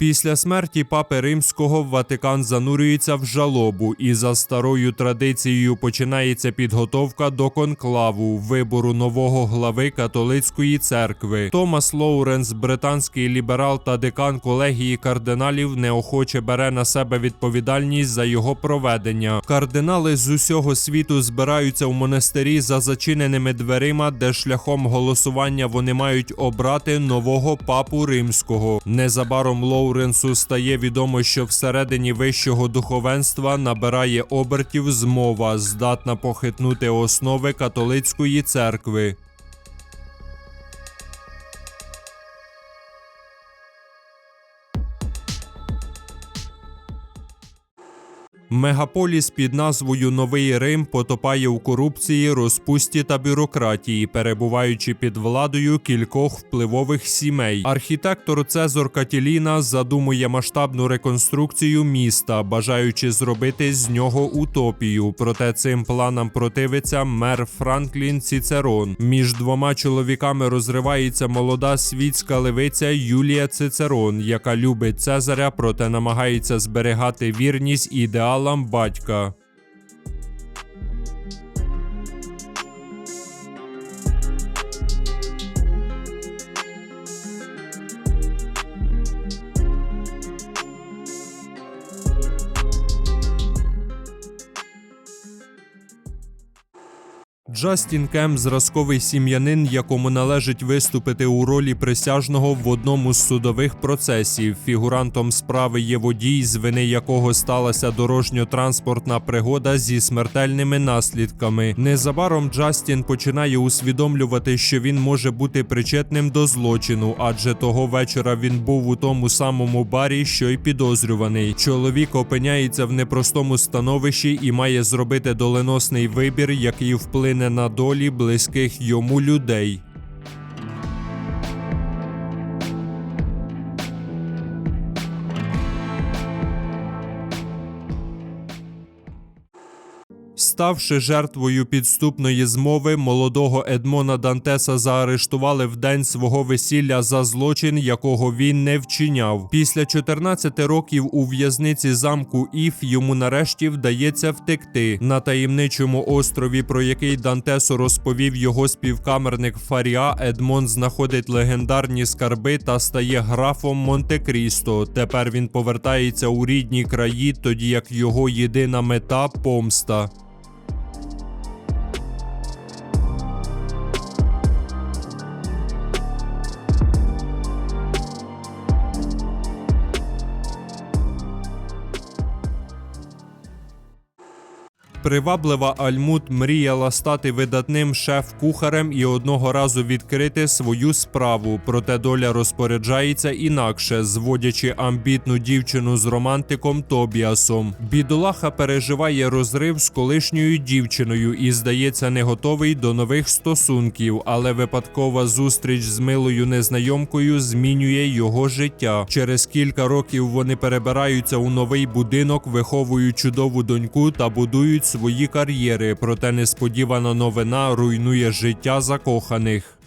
Після смерті папи римського Ватикан занурюється в жалобу, і за старою традицією починається підготовка до конклаву вибору нового глави католицької церкви. Томас Лоуренс, британський ліберал та декан колегії кардиналів, неохоче бере на себе відповідальність за його проведення. Кардинали з усього світу збираються в монастирі за зачиненими дверима, де шляхом голосування вони мають обрати нового папу римського. Незабаром Лоуренсу стає відомо, що всередині вищого духовенства набирає обертів змова, здатна похитнути основи католицької церкви. Мегаполіс під назвою Новий Рим потопає у корупції, розпусті та бюрократії, перебуваючи під владою кількох впливових сімей. Архітектор Цезор Катіліна задумує масштабну реконструкцію міста, бажаючи зробити з нього утопію. Проте цим планам противиться мер Франклін Цицерон. Між двома чоловіками розривається молода світська левиця Юлія Цицерон, яка любить Цезаря, проте намагається зберігати вірність ідеалам батька. Джастін Кем зразковий сім'янин, якому належить виступити у ролі присяжного в одному з судових процесів. Фігурантом справи є водій, з вини якого сталася дорожньо-транспортна пригода зі смертельними наслідками. Незабаром Джастін починає усвідомлювати, що він може бути причетним до злочину, адже того вечора він був у тому самому барі, що й підозрюваний. Чоловік опиняється в непростому становищі і має зробити доленосний вибір, який вплине на долі близьких йому людей. Ставши жертвою підступної змови, молодого Едмона Дантеса заарештували в день свого весілля за злочин, якого він не вчиняв. Після 14 років у в'язниці замку Іф йому нарешті вдається втекти на таємничому острові, про який Дантесу розповів його співкамерник Фаріа. Едмон знаходить легендарні скарби та стає графом Монте-Крісто. Тепер він повертається у рідні краї, тоді як його єдина мета помста. Приваблива Альмут мріяла стати видатним шеф-кухарем і одного разу відкрити свою справу. Проте доля розпоряджається інакше, зводячи амбітну дівчину з романтиком Тобіасом. Бідолаха переживає розрив з колишньою дівчиною і, здається, не готовий до нових стосунків, але випадкова зустріч з милою незнайомкою змінює його життя. Через кілька років вони перебираються у новий будинок, виховують чудову доньку та будують свої кар'єри, проте несподівана новина руйнує життя закоханих.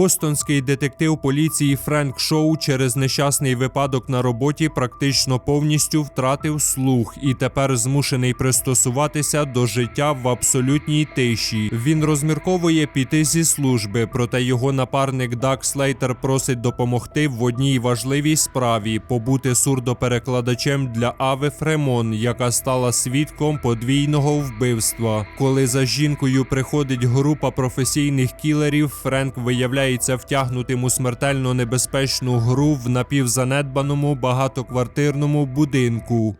Бостонський детектив поліції Френк Шоу через нещасний випадок на роботі практично повністю втратив слух і тепер змушений пристосуватися до життя в абсолютній тиші. Він розмірковує піти зі служби, проте його напарник Дак Слейтер просить допомогти в одній важливій справі побути сурдоперекладачем для Ави Фремон, яка стала свідком подвійного вбивства. Коли за жінкою приходить група професійних кілерів, Френк виявляється втягнутим у смертельно небезпечну гру в напівзанедбаному багатоквартирному будинку.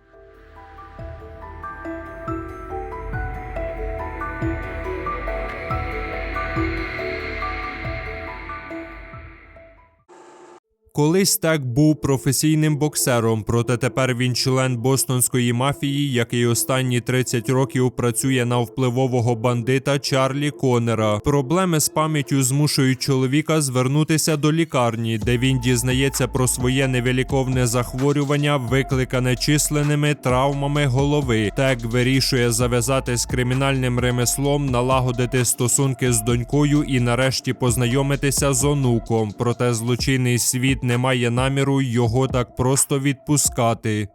Колись так був професійним боксером, проте тепер він член бостонської мафії, який останні 30 років працює на впливового бандита Чарлі Коннера. Проблеми з пам'яттю змушують чоловіка звернутися до лікарні, де він дізнається про своє невиліковне захворювання, викликане численними травмами голови. Так вирішує зав'язати з кримінальним ремеслом, налагодити стосунки з донькою і нарешті познайомитися з онуком. Проте злочинний світ не має наміру його так просто відпускати.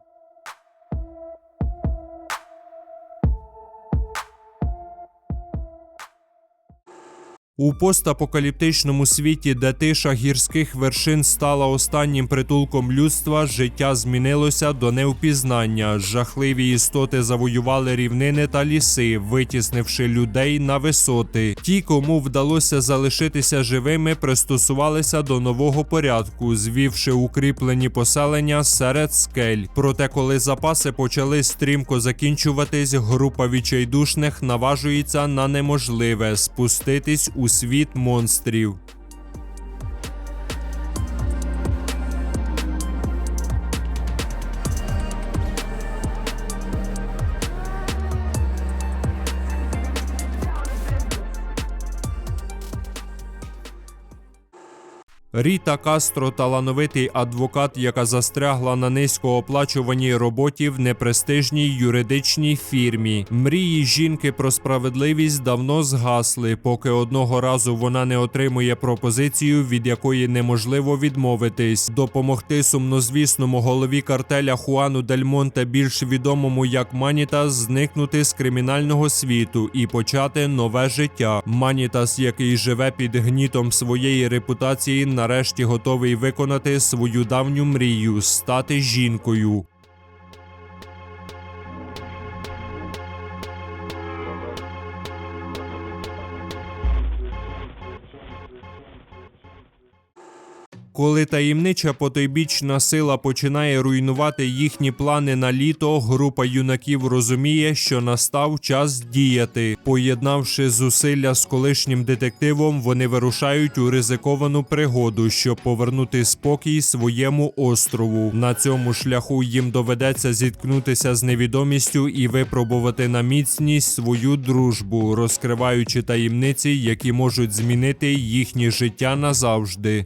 У постапокаліптичному світі, де тиша гірських вершин стала останнім притулком людства, життя змінилося до невпізнання. Жахливі істоти завоювали рівнини та ліси, витіснивши людей на висоти. Ті, кому вдалося залишитися живими, пристосувалися до нового порядку, звівши укріплені поселення серед скель. Проте, коли запаси почали стрімко закінчуватись, група відчайдушних наважується на неможливе спуститись у світ монстрів. Ріта Кастро талановитий адвокат, яка застрягла на низькооплачуваній роботі в непрестижній юридичній фірмі. Мрії жінки про справедливість давно згасли, поки одного разу вона не отримує пропозицію, від якої неможливо відмовитись. Допомогти сумнозвісному голові картеля Хуану Дель Монте, більш відомому як Манітас, зникнути з кримінального світу і почати нове життя. Манітас, який живе під гнітом своєї репутації, нарешті готовий виконати свою давню мрію стати жінкою. Коли таємнича потойбічна сила починає руйнувати їхні плани на літо, група юнаків розуміє, що настав час діяти. Поєднавши зусилля з колишнім детективом, вони вирушають у ризиковану пригоду, щоб повернути спокій своєму острову. На цьому шляху їм доведеться зіткнутися з невідомістю і випробувати на міцність свою дружбу, розкриваючи таємниці, які можуть змінити їхнє життя назавжди.